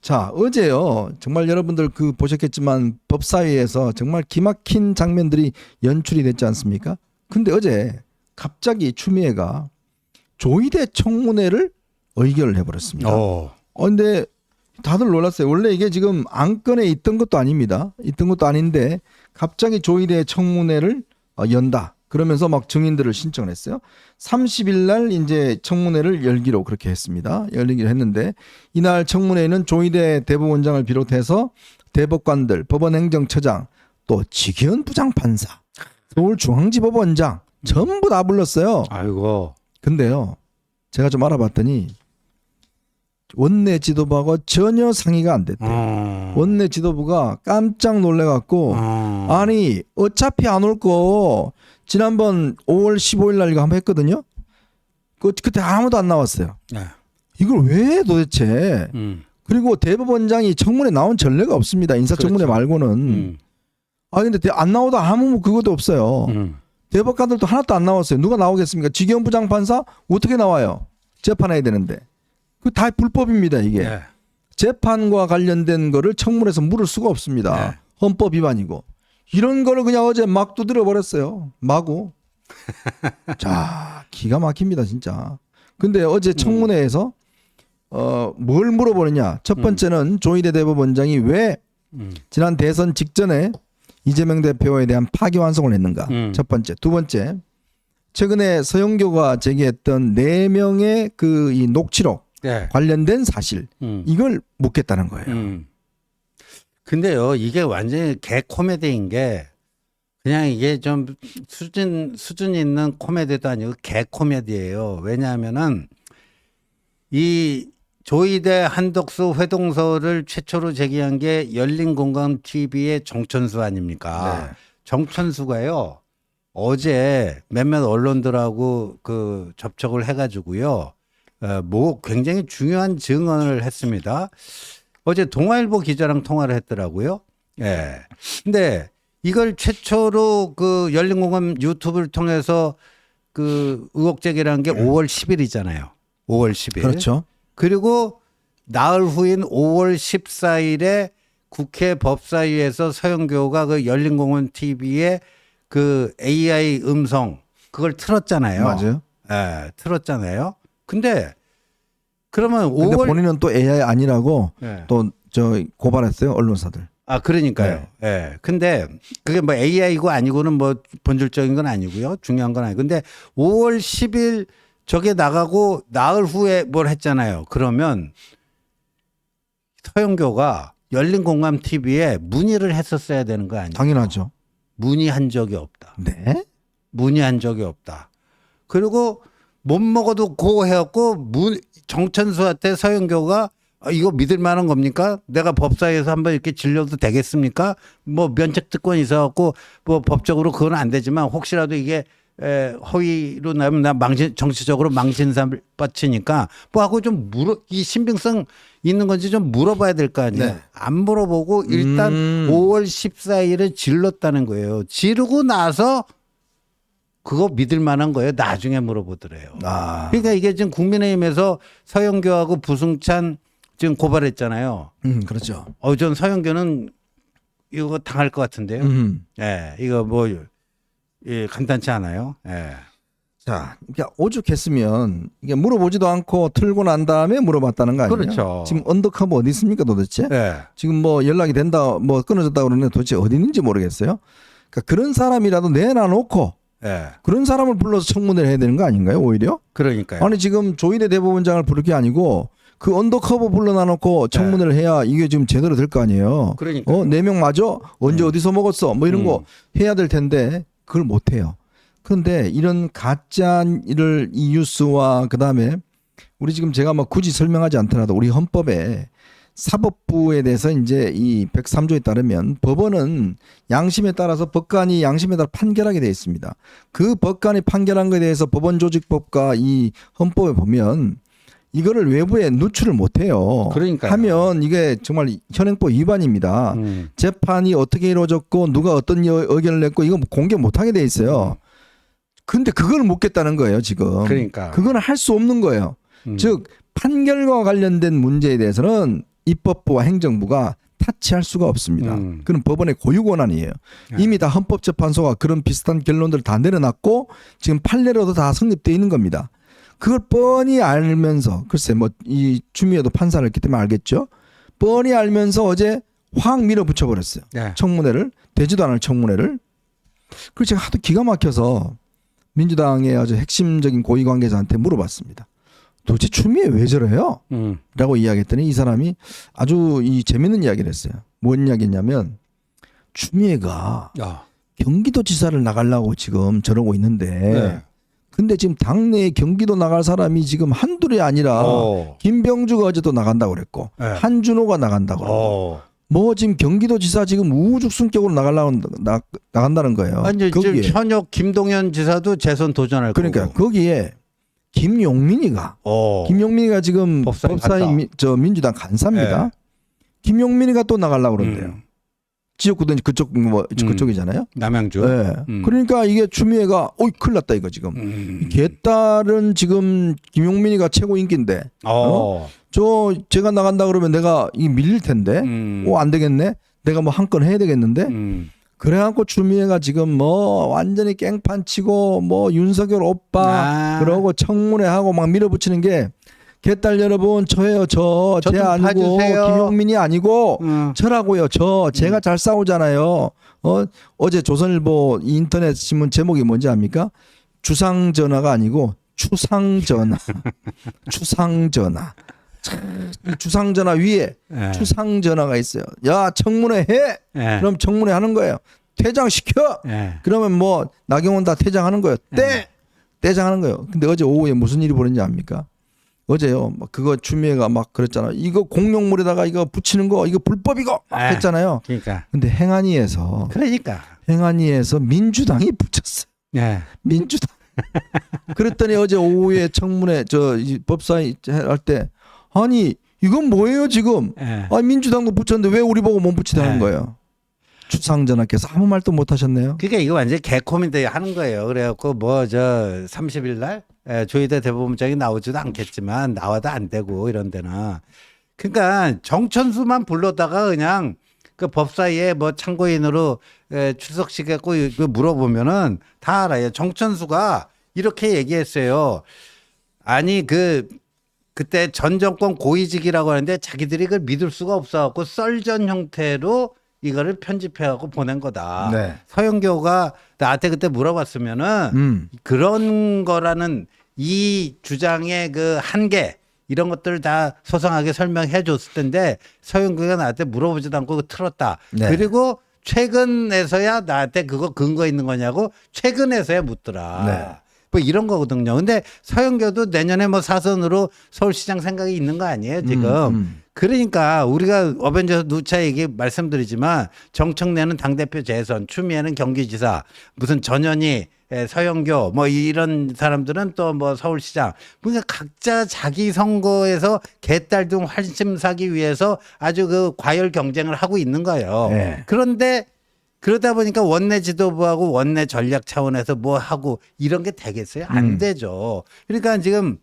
자, 어제요. 정말 여러분들 그 보셨겠지만 법사위에서 정말 기막힌 장면들이 연출이 됐지 않습니까? 근데 어제 갑자기 추미애가 조희대 청문회를 의결을 해버렸습니다. 어. 어, 근데 다들 놀랐어요. 원래 이게 지금 안건에 있던 것도 아닙니다. 있던 것도 아닌데 갑자기 조희대 청문회를 어, 연다. 그러면서 막 증인들을 신청을 했어요. 30일 날 이제 청문회를 열기로 그렇게 했습니다. 열리기로 했는데 이날 청문회에는 조희대 대법원장을 비롯해서 대법관들, 법원 행정처장, 또 직위원 부장판사, 서울중앙지법원장 전부 다 불렀어요. 아이고. 근데요, 제가 좀 알아봤더니 원내 지도부하고 전혀 상의가 안 됐대요. 어. 원내 지도부가 깜짝 놀래갖고 어. 아니 어차피 안 올 거 지난번 5월 15일 날 이거 한번 했거든요. 그 그때 아무도 안 나왔어요. 네. 이걸 왜 도대체? 음. 그리고 대법원장이 청문회 나온 전례가 없습니다. 인사청문회 그렇죠. 말고는. 음. 아 근데 대- 안 나오다 아무 그것도 없어요. 음. 대법관들도 하나도 안 나왔어요. 누가 나오겠습니까? 직영 부장판사 어떻게 나와요? 재판해야 되는데. 그 다 불법입니다, 이게. 네. 재판과 관련된 거를 청문회에서 물을 수가 없습니다. 네. 헌법 위반이고. 이런 거를 그냥 어제 막 두드려 버렸어요. 마구. 자, 기가 막힙니다, 진짜. 근데 어제 청문회에서 어, 뭘 물어보느냐? 첫 번째는 조희대 대법원장이 왜 음. 지난 대선 직전에 이재명 대표에 대한 파기환송을 했는가? 음. 첫 번째. 두 번째. 최근에 서영교가 제기했던 네 명의 그 이 녹취록 네. 관련된 사실 음. 이걸 묻겠다는 거예요. 음. 근데요, 이게 완전히 개 코미디인 게 그냥 이게 좀 수준 수준 있는 코미디도 아니고 개 코미디예요. 왜냐하면은 이 조이대 한덕수 회동서를 최초로 제기한 게 열린 공감 TV의 정천수 아닙니까? 네. 정천수가요. 어제 몇몇 언론들하고 그 접촉을 해가지고요. 어, 뭐 굉장히 중요한 증언을 했습니다. 어제 동아일보 기자랑 통화를 했더라고요. 예. 근데 이걸 최초로 그 열린공감 유튜브를 통해서 그 의혹 제기를 게 5월 10일이잖아요. 5월 10일. 그렇죠. 그리고 나흘 후인 5월 14일에 국회 법사위에서 서영교가 그 열린공원 TV에 그 AI 음성 그걸 틀었잖아요. 맞아요. 예, 틀었잖아요. 근데 그러면 근데 5월 본인은 또 AI 아니라고 예. 또저 고발했어요 언론사들. 아 그러니까요. 예. 근데 그게 뭐 AI고 아니고는 뭐 본질적인 건 아니고요. 중요한 건 아니고. 근데 5월 10일 저게 나가고 나흘 후에 뭘 했잖아요. 그러면 서영교가 열린 공감 TV에 문의를 했었어야 되는 거 아니에요? 당연하죠. 문의한 적이 없다. 네. 문의한 적이 없다. 그리고 못 먹어도 고 해갖고 문 정천수한테 서영교가 아, 이거 믿을 만한 겁니까? 내가 법사위에서 한번 이렇게 질려도 되겠습니까? 뭐 면책 특권이 있어갖고 뭐 법적으로 그건 안 되지만 혹시라도 이게 에, 허위로 나면 나 망신 정치적으로 망신삼 뻗치니까 뭐 하고 좀 물어 이 신빙성 있는 건지 좀 물어봐야 될 거 아니에요. 네. 안 물어보고 일단 음. 5월 14일에 질렀다는 거예요. 지르고 나서 그거 믿을 만한 거예요. 나중에 물어보더래요. 아. 그러니까 이게 지금 국민의힘에서 서영교하고 부승찬 지금 고발했잖아요. 음 그렇죠. 어, 전 서영교는 이거 당할 것 같은데요. 음. 예, 이거 뭐, 예, 간단치 않아요. 예. 자, 그러니까 오죽했으면 이게 물어보지도 않고 틀고 난 다음에 물어봤다는 거 아니에요? 그렇죠. 지금 언더커버 어디 있습니까 도대체? 예. 지금 뭐 연락이 된다, 뭐 끊어졌다 그러는데 도대체 어디 있는지 모르겠어요. 그러니까 그런 사람이라도 내놔놓고 예. 그런 사람을 불러서 청문회를 해야 되는 거 아닌가요? 오히려? 그러니까요. 아니 지금 조희대 대법원장을 부를 게 아니고 그 언더커버 불러놔놓고 청문회를 해야 이게 지금 제대로 될 거 아니에요. 네. 그러니까. 어, 네 명 맞아? 언제 어디서 먹었어? 뭐 이런 거 해야 될 텐데 그걸 못 해요. 그런데 이런 가짜를 이 뉴스와 그 다음에 우리 지금 제가 뭐 굳이 설명하지 않더라도 우리 헌법에 사법부에 대해서 이제 이 103조에 따르면 법원은 양심에 따라서 법관이 양심에 따라 판결하게 되어 있습니다. 그 법관이 판결한 것에 대해서 법원 조직법과 이 헌법에 보면 이거를 외부에 누출을 못 해요. 그러니까요. 하면 이게 정말 현행법 위반입니다. 음. 재판이 어떻게 이루어졌고 누가 어떤 여- 의견을 냈고 이거 공개 못 하게 돼 있어요. 근데 그걸 묻겠다는 거예요, 지금. 그러니까. 그거는 할수 없는 거예요. 음. 즉 판결과 관련된 문제에 대해서는 입법부와 행정부가 타치할 수가 없습니다. 음. 그는 법원의 고유 권한이에요. 네. 이미 다 헌법재판소가 그런 비슷한 결론들을 다 내려놨고 지금 판례로도 다 성립돼 있는 겁니다. 그걸 뻔히 알면서 글쎄 뭐 이 주미에도 판사를 했기 때문에 알겠죠. 뻔히 알면서 어제 확 밀어붙여 버렸어요. 네. 청문회를 되지도 않을 청문회를. 그래서 제가 하도 기가 막혀서 민주당의 아주 핵심적인 고위 관계자한테 물어봤습니다. 도대체 추미애 왜 저래요? 음. 라고 이야기했더니 이 사람이 아주 이 재밌는 이야기를 했어요. 뭔 이야기냐면 추미애가 야. 경기도지사를 나가려고 지금 저러고 있는데 네. 근데 지금 당내에 경기도 나갈 사람이 지금 한둘이 아니라 어. 김병주가 어제도 나간다고 그랬고 네. 한준호가 나간다고 그랬고 어. 뭐 지금 경기도지사 지금 우후죽 순격으로 나가려고 나, 나간다는 거예요. 아니 지금 거기에 현역 김동연 지사도 재선 도전할 그러니까 거고. 거기에 김용민이가 어. 김용민이가 지금 법사위 법사위. 미- 저 민주당 간사입니다. 네. 김용민이가 또 나가려고 그런대요. 음. 지역구도 그쪽 뭐 음. 그쪽이잖아요. 남양주. 네. 음. 그러니까 이게 추미애가 어이 큰일 났다 이거 지금. 음. 개딸은 지금 김용민이가 최고 인기인데 어. 저 제가 나간다 그러면 내가 이 밀릴 텐데 음. 어안 되겠네. 내가 뭐 한 건 해야 되겠는데. 음. 그래갖고 추미애가 지금 뭐 완전히 깽판 치고 뭐 윤석열 오빠 아. 그러고 청문회 하고 막 밀어붙이는 게 개딸 여러분 저예요 저. 좀 아니고 봐주세요. 김용민이 아니고 음. 저라고요 저. 제가 잘 싸우잖아요. 어? 어제 조선일보 인터넷 신문 제목이 뭔지 압니까? 주상 전화가 아니고 추상 전화. 추상 전화. 참, 이 주상전화 위에 예. 추상전화가 있어요 야 청문회 해 예. 그럼 청문회 하는 거예요. 퇴장시켜. 예. 그러면 뭐 나경원 다 퇴장하는 거예요. 떼. 떼장하는 거예요. 근데 어제 오후에 무슨 일이 벌어졌는지 압니까? 어제요. 막 그거 추미애가 막 그랬잖아요. 이거 공룡물에다가 이거 붙이는 거 이거 불법이고 막 에. 했잖아요. 그러니까. 근데 행안위에서 그러니까. 행안위에서 민주당이 붙였어요. 예. 민주당. 그랬더니 어제 오후에 청문회 저이 법사위 할 때 아니 이건 뭐예요 지금? 예. 아 민주당도 붙였는데 왜 우리 보고 못 붙이다는 네. 거예요. 추상전화께서 아무 말도 못 하셨네요. 그러니까 이거 완전 개코민데 하는 거예요. 그래갖고 뭐 저 30일 날 예, 조희대 대법원장이 나오지도 않겠지만 나와도 안 되고 이런 데는 그러니까 정천수만 불러다가 그냥 그 법사위에 뭐 참고인으로 예, 출석시켰고 이거 물어보면은 다 알아요. 정천수가 이렇게 얘기했어요. 아니 그 그때 전 정권 고위직이라고 하는데 자기들이 그걸 믿을 수가 없어갖고 썰전 형태로 이거를 편집해갖고 보낸 거다. 네. 서영교가 나한테 그때 물어봤으면은 음. 그런 거라는 이 주장의 그 한계 이런 것들을 다 소상하게 설명해 줬을 텐데 서영교가 나한테 물어보지도 않고 그거 틀었다. 네. 그리고 최근에서야 나한테 그거 근거 있는 거냐고 최근에서야 묻더라. 네. 뭐 이런 거거든요. 근데 서영교도 내년에 뭐 사선으로 서울시장 생각이 있는 거 아니에요, 지금. 음, 음. 그러니까 우리가 어벤져스 누차 얘기 말씀드리지만 정청래는 당대표 재선, 추미애는 경기지사, 무슨 전현희, 에, 서영교 뭐 이런 사람들은 또 뭐 서울시장. 그러니까 각자 자기 선거에서 개딸 등 활심 사기 위해서 아주 그 과열 경쟁을 하고 있는 거예요. 네. 그런데 그러다 보니까 원내 지도부하고 원내 전략 차원에서 뭐 하고 이런 게 되겠어요? 안 음. 되죠. 그러니까 지금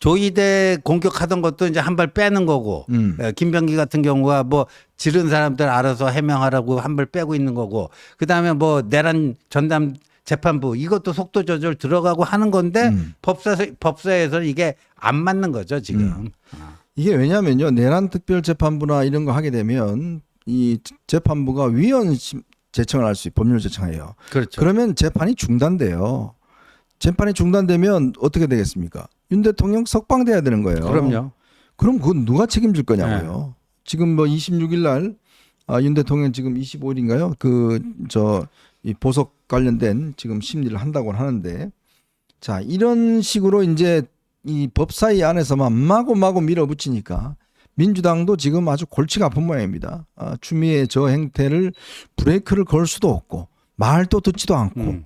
조이대 공격하던 것도 이제 한 발 빼는 거고, 음. 예, 김병기 같은 경우가 뭐 지른 사람들 알아서 해명하라고 한 발 빼고 있는 거고, 그 다음에 뭐 내란 전담 재판부 이것도 속도 조절 들어가고 하는 건데 음. 법사 법사에서는 이게 안 맞는 거죠 지금. 이게 왜냐면요 내란 특별 재판부나 이런 거 하게 되면 이 재판부가 위원 심- 제청을 할 수 있고 법률 제청해요. 그렇죠. 그러면 재판이 중단돼요. 재판이 중단되면 어떻게 되겠습니까? 윤 대통령 석방돼야 되는 거예요. 그럼요. 그럼 그건 누가 책임질 네. 거냐고요. 지금 뭐 26일 날 아, 윤 대통령 지금 25일인가요? 그 저 이 보석 관련된 지금 심리를 한다고 하는데 자 이런 식으로 이제 이 법사위 안에서만 마구마구 밀어붙이니까 민주당도 지금 아주 골치가 아픈 모양입니다. 아, 추미애 저 행태를 브레이크를 걸 수도 없고 말도 듣지도 않고 음,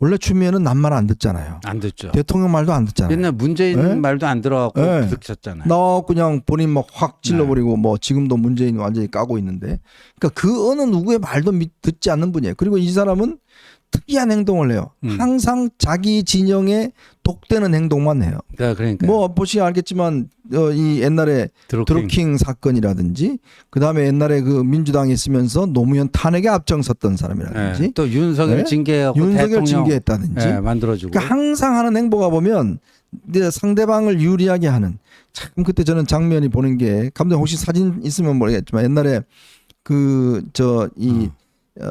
원래 추미애는 남말 안 듣잖아요. 안 듣죠. 대통령 말도 안 듣잖아요. 옛날 문재인 네? 말도 안 들어갖고 네. 부득쳤잖아요. 나 그냥 본인 막 확 찔러버리고 뭐 지금도 문재인 완전히 까고 있는데 그러니까 그 어느 누구의 말도 믿- 듣지 않는 분이에요. 그리고 이 사람은 특이한 행동을 해요. 음. 항상 자기 진영에 독되는 행동만 해요. 그러니까, 그러니까 뭐 보시면 알겠지만 어, 이 옛날에 드루킹. 드루킹 사건이라든지 그 다음에 옛날에 그 민주당에 있으면서 노무현 탄핵에 앞장섰던 사람이라든지 예, 또 윤석열 네? 징계하고 윤석열 징계했다든지 예, 만들어주고 그러니까 항상 하는 행보가 보면 이제 상대방을 유리하게 하는 참 그때 저는 장면이 보는 게 감독님 혹시 사진 있으면 모르겠지만 옛날에 그 저이 어,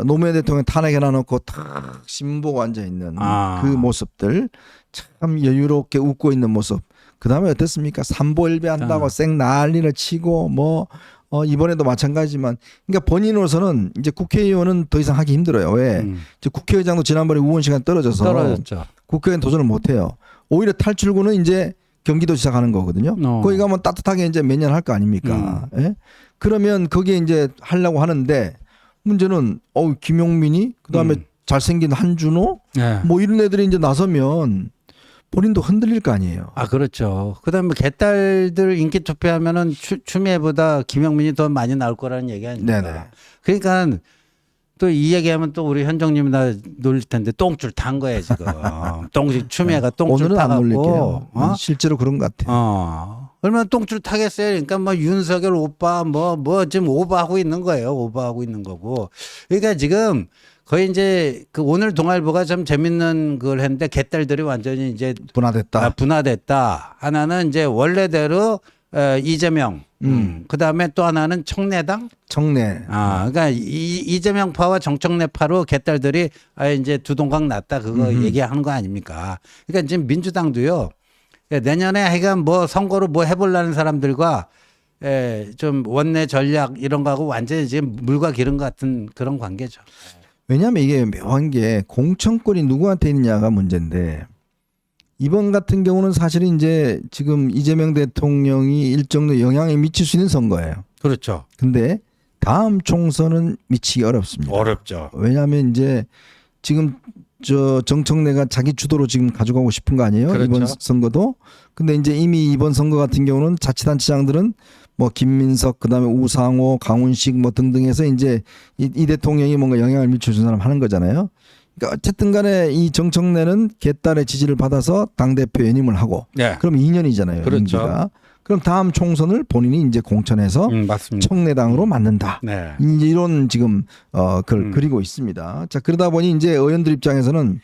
노무현 대통령 탄핵해 놔놓고 탁 신보고 앉아 있는 아. 그 모습들 참 여유롭게 웃고 있는 모습. 그 다음에 어땠습니까? 삼보일배 한다고 아. 쌩 난리를 치고 뭐 어, 이번에도 마찬가지지만 그러니까 본인으로서는 이제 국회의원은 더 이상 하기 힘들어요. 왜? 음, 이제 국회의장도 지난번에 의원 시간 떨어져서 떨어졌죠. 국회의원 도전을 못 해요. 오히려 탈출구는 이제 경기도 시작하는 거거든요. 어. 음. 거기 가면 따뜻하게 이제 몇년할 거 아닙니까? 예? 그러면 거기에 이제 하려고 하는데 문제는 어 김용민이 그다음에 음. 잘생긴 한준호 예. 뭐 이런 애들이 이제 나서면 본인도 흔들릴 거 아니에요. 아 그렇죠. 그다음에 개딸들 인기 투표하면은 추, 추미애보다 김영민이 더 많이 나올 거라는 얘기 아닙니까? 네네. 그러니까 또 이 얘기하면 또 우리 현정님이 나 놀릴 텐데 똥줄 탄 거예요 지금. 똥줄 추미애가 똥줄 오늘은 안 타갖고 놀릴게요. 어? 실제로 그런 것 같아요. 어. 얼마나 똥줄 타겠어요. 그러니까 뭐 윤석열 오빠 뭐뭐 지금 오버하고 있는 거예요. 오버하고 있는 거고. 그러니까 지금 거의 이제 그 오늘 동아일보가 참 재밌는 걸 했는데 개딸들이 완전히 이제 분화됐다. 아, 분화됐다. 하나는 이제 원래대로 어, 이재명. 음. 그 다음에 또 하나는 청내당. 청내. 아, 그러니까 이, 이재명파와 정청래파로 개딸들이 아 이제 두 동강 났다 그거 얘기하는 거 아닙니까? 그러니까 지금 민주당도요. 예, 내년에 하여간 뭐 선거로 뭐 해보려는 사람들과 예, 좀 원내 전략 이런 거하고 완전히 지금 물과 기름 같은 그런 관계죠. 왜냐하면 이게 묘한 게 공천권이 누구한테 있느냐가 문제인데 이번 같은 경우는 사실은 이제 지금 이재명 대통령이 일정도 영향이 미칠 수 있는 선거예요. 그렇죠. 근데 다음 총선은 미치기 어렵습니다. 어렵죠. 왜냐하면 이제 지금 저 정청래가 자기 주도로 지금 가져가고 싶은 거 아니에요? 그렇죠. 이번 선거도. 근데 이제 이미 이번 선거 같은 경우는 자치단체장들은 뭐 김민석 그다음에 우상호 강훈식 뭐 등등 해서 이제 이, 이 대통령이 뭔가 영향을 미쳐준 사람 하는 거잖아요. 그러니까 어쨌든 간에 이 정청래는 개딸의 지지를 받아서 당대표 연임을 하고 네. 그럼 2년이잖아요. 그렇죠. 임기가. 그럼 다음 총선을 본인이 이제 공천해서 음. 청래당으로 만든다. 네. 이제 이런 지금 어 그걸 음. 그리고 있습니다. 자 그러다 보니 이제 의원들 입장에서는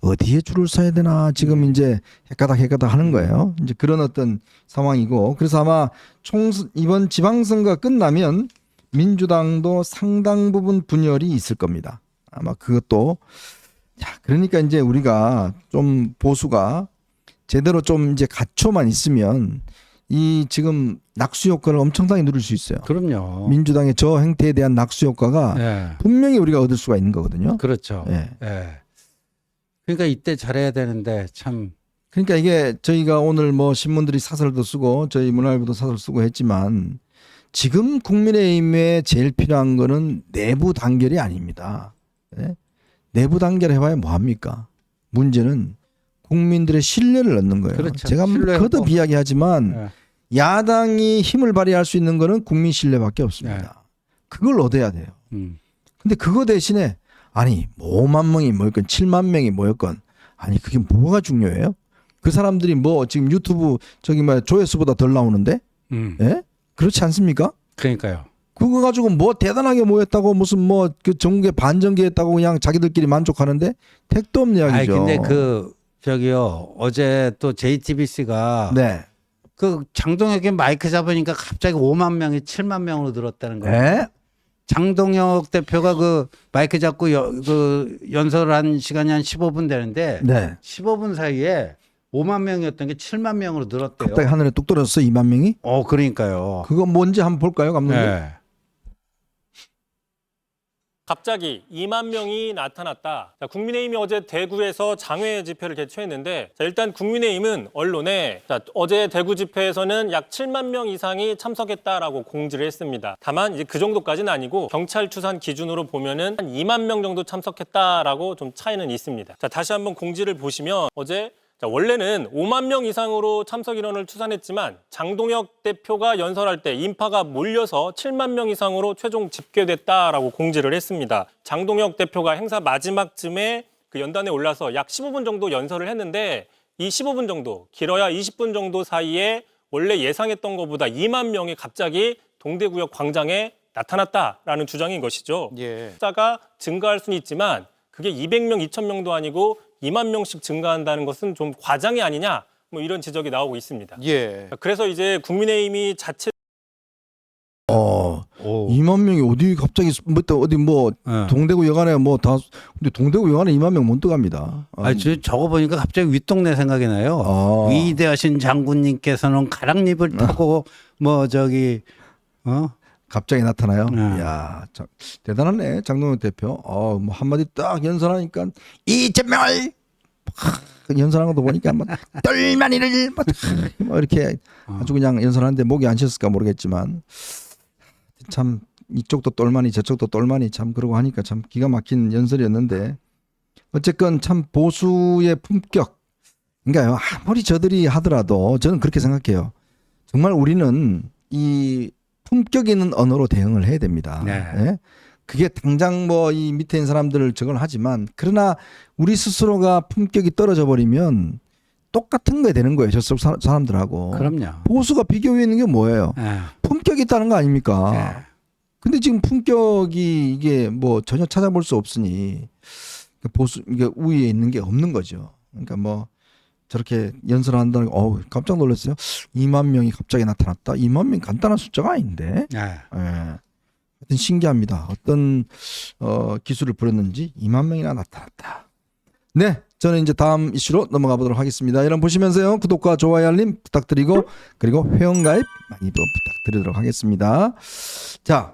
어디에 줄을 서야 되나 지금 음. 이제 헷가닥 헷가닥 하는 거예요. 이제 그런 어떤 상황이고 그래서 아마 총 이번 지방선거 끝나면 민주당도 상당 부분 분열이 있을 겁니다. 아마 그것도 자 그러니까 이제 우리가 좀 보수가 제대로 좀 이제 갖춰만 있으면 이 지금 낙수 효과를 엄청나게 누릴 수 있어요. 그럼요. 민주당의 저 행태에 대한 낙수 효과가 네. 분명히 우리가 얻을 수가 있는 거거든요. 그렇죠. 예. 예. 그러니까 이때 잘해야 되는데 참 그러니까 이게 저희가 오늘 뭐 신문들이 사설도 쓰고 저희 문화일보도 사설 쓰고 했지만 지금 국민의힘에 제일 필요한 거는 내부 단결이 아닙니다. 예? 내부 단결 해봐야 뭐 합니까? 문제는 국민들의 신뢰를 얻는 거예요. 그렇죠. 제가. 거듭 이야기하지만 예. 야당이 힘을 발휘할 수 있는 거는 국민 신뢰밖에 없습니다. 그걸 얻어야 돼요. 음. 근데 그거 대신에 아니 뭐 5만 명이 모였건 7만 명이 모였건 아니 그게 뭐가 중요해요? 그 사람들이 뭐 지금 유튜브 저기 뭐 조회수보다 덜 나오는데 음. 예? 그렇지 않습니까? 그러니까요. 그거 가지고 뭐 대단하게 모였다고 무슨 뭐 그 전국에 반전기했다고 그냥 자기들끼리 만족하는데 택도 없는 이야기죠. 근데 그 저기요 어제 또 JTBC가 네. 그 장동혁이 마이크 잡으니까 갑자기 5만 명이 7만 명으로 늘었다는 거예요. 네. 장동혁 대표가 그 마이크 잡고 여, 그 연설한 시간이 한 15분 되는데 네. 15분 사이에 5만 명이었던 게 7만 명으로 늘었대요. 갑자기 하늘에 뚝 떨어졌어 2만 명이? 어 그러니까요. 그거 뭔지 한번 볼까요, 감독님? 네. 갑자기 2만 명이 나타났다. 자, 국민의힘이 어제 대구에서 장외 집회를 개최했는데 자, 일단 국민의힘은 언론에 자, 어제 대구 집회에서는 약 7만 명 이상이 참석했다라고 공지를 했습니다. 다만 이제 그 정도까지는 아니고 경찰 추산 기준으로 보면은 한 2만 명 정도 참석했다라고 좀 차이는 있습니다. 자, 다시 한번 공지를 보시면 어제 자, 원래는 5만 명 이상으로 참석 인원을 추산했지만 장동혁 대표가 연설할 때 인파가 몰려서 7만 명 이상으로 최종 집계됐다라고 공지를 했습니다. 장동혁 대표가 행사 마지막쯤에 그 연단에 올라서 약 15분 정도 연설을 했는데 이 15분 정도 길어야 20분 정도 사이에 원래 예상했던 것보다 2만 명이 갑자기 동대구역 광장에 나타났다라는 주장인 것이죠. 예. 숫자가 증가할 수는 있지만 그게 200명, 2,000명도 아니고 2만 명씩 증가한다는 것은 좀 과장이 아니냐 뭐 이런 지적이 나오고 있습니다. 예. 그래서 이제 국민의힘이 자체 어, 오. 2만 명이 어디 갑자기 뭐또 어디 뭐 예. 동대구 여관에 뭐 다 근데 동대구 여관에 2만 명 못 들어갑니다. 아, 아니, 저 저거 보니까 갑자기 윗동네 생각이 나요. 아. 위대하신 장군님께서는 가랑잎을 타고 뭐 저기 어 갑자기 나타나요. 네. 이야, 참, 대단하네 장동현 대표. 어, 뭐 한마디 딱 연설하니까 이재명을 하, 연설한 것도 보니까 막 똘마니를 막, 뭐 이렇게 아주 그냥 연설하는데 목이 안 쉬었을까 모르겠지만 참 이쪽도 똘마니 저쪽도 똘마니 참 그러고 하니까 참 기가 막힌 연설이었는데 어쨌건 참 보수의 품격 그러니까요 아무리 저들이 하더라도 저는 그렇게 생각해요 정말 우리는 이 품격 있는 언어로 대응을 해야 됩니다. 네. 예? 그게 당장 뭐 이 밑에 있는 사람들을 저걸 하지만 그러나 우리 스스로가 품격이 떨어져 버리면 똑같은 거에 되는 거예요. 저쪽 사- 사람들하고. 그럼요. 보수가 비교 위에 있는 게 뭐예요? 예. 품격이 있다는 거 아닙니까? 예. 근데 지금 품격이 이게 뭐 전혀 찾아볼 수 없으니 그 보수 이게 우위에 있는 게 없는 거죠. 그러니까 뭐 저렇게 연설한다는 거, 어우 깜짝 놀랐어요. 2만 명이 갑자기 나타났다. 2만 명 간단한 숫자가 아닌데. 예. 예. 하여튼 신기합니다. 어떤 어, 기술을 부렸는지 2만 명이나 나타났다. 네, 저는 이제 다음 이슈로 넘어가 보도록 하겠습니다. 여러분 보시면서요 구독과 좋아요 알림 부탁드리고 그리고 회원 가입 많이 좀 부탁드리도록 하겠습니다. 자,